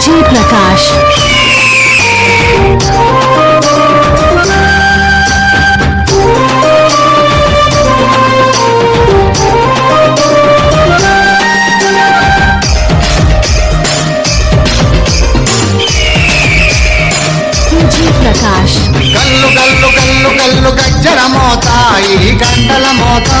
G Prakash. Prakash. గల్లు గల్లు గల్లు గజ్జల మోతాయి గంటల మోతా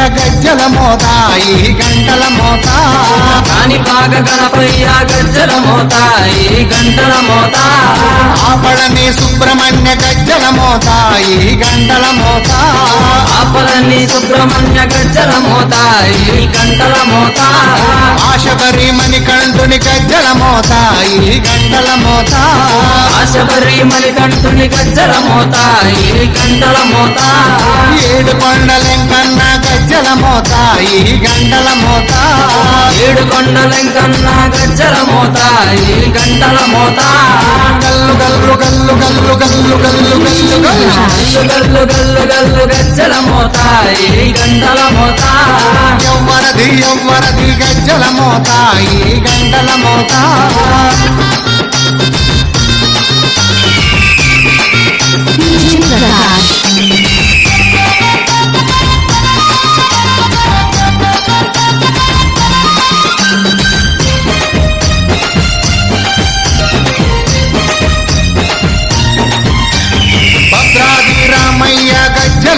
గజ్జల మోత ఈ గంటల మోత. కాణిపాక గణపయ్య గజ్జల మోత ఈ గంటల మోత. ఆపడని సుబ్రహ్మణ్య గజ్జల మోత ఈ గంటల మోత. ఆపలని సుబ్రహ్మణ్య గజ్జల మోత ఈ గంటల మోత. ఆశబరి మణికంఠుని గజ్జల మోత ఈ గంటల మోత. ఆశబరి మణికంఠుని గజ్జల మోత ఈ గంటల మోత. ఏడు కొండలెంకన్న గజ్జల మోత ఈ గంటల మోత ఏడు కొండలెంకన్న గజ్జల మోత ఈ గంటల మోత గల్లు గల్లు గల్లు గల్లు గల్లు గల్లు గల్లు గల్లు గల్లు గల్లు గల్లు గజ్జల మోత ఈ గంటల మోత ఎవ్వరది ఎవ్వరది గజ్జల మోత ఈ గంటల మోత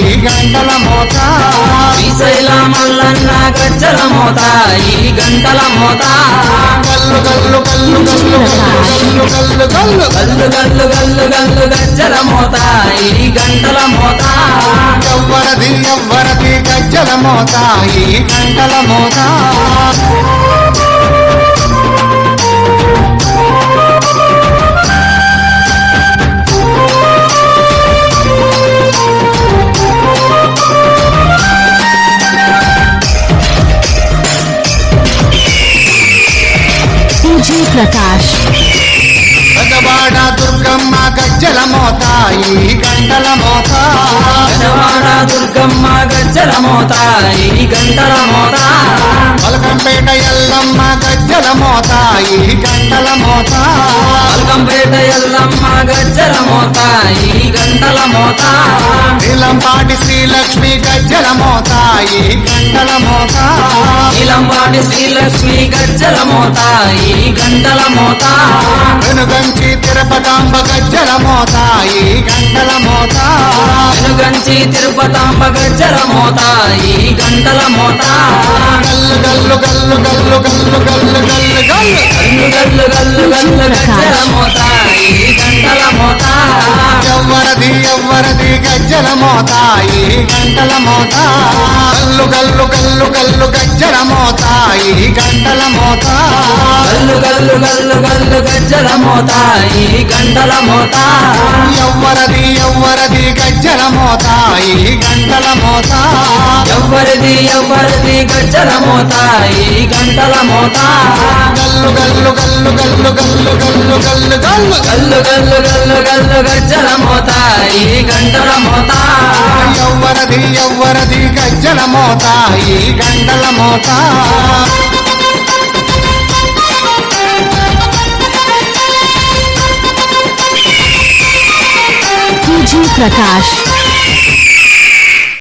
ఈ గంటల మోత శ్రీశైల మల్లన్న గజ్జల మోత ఈ గంటల మోత గల్లు గల్లు గల్లు గల్లు గల్లు గల్లు గల్లు గల్లు గల్లు గల్లు గల్లు గజ్జల మోత ఈ గంటల మోత ఎవ్వరది ఎవ్వరది గజ్జల మోత ఈ గంటల మోత విజయ్ ప్రకాష్ దుర్గమ్మ గజ్జల మోత ఈ గంటల మోత. గజవాడ దుర్గమ్మ గజ్జల మోత ఈ గంటల మోత. పలకంపేట ఎల్లమ్మ గజ్జల మోత ఈ గంటల మోత. పల్కంపేట ఎల్లమ్మ గజ్జల మోత ఈ గంటల మోత. నీలంపాటి శ్రీలక్ష్మి గజ్జల మోత ఈ గంటల మోత. నీలంపాటి శ్రీలక్ష్మి గజ్జల మోత ఈ గంటల మోత. వెనుగంచి తిరుపతాంబ గజ్జల మోత ఈ గంటల మోత. వెనుగంచి తిరుపతాంబ గజ్జల మోత ఈ గంటల మోత. గల్లు గల్లు గల్లు గల్లు గల్లు గల్లు గల్లు గల్లు. గల్లు గల్లు గల్లు గల్లు గజ్జల మోత ఈ గంటల మోత. గజ్జల మోత ఈ గంటల మోత గల్లు గల్లు గల్లు గల్లు గజ్జల మోత ఈ గంటల మోత గల్లు గల్లు గల్లు గల్లు గజ్జల మోత ఈ గంటల మోత ఎవ్వరది ఎవ్వరది గజ్జల మోత ఈ గంటల మోత ఎవ్వరిది ఎవ్వరిది గజ్జల మోత ఈ గంటల మోత గల్లు గల్లు గల్లు గల్లు గల్లు గల్లు గల్లు గల్లు. గల్లు గల్లు గల్లు గల్లు గజ్జల మోత ఈ గంటల మోత ఎవ్వరది మోత ఈ గంటల మోత ప్రకాష్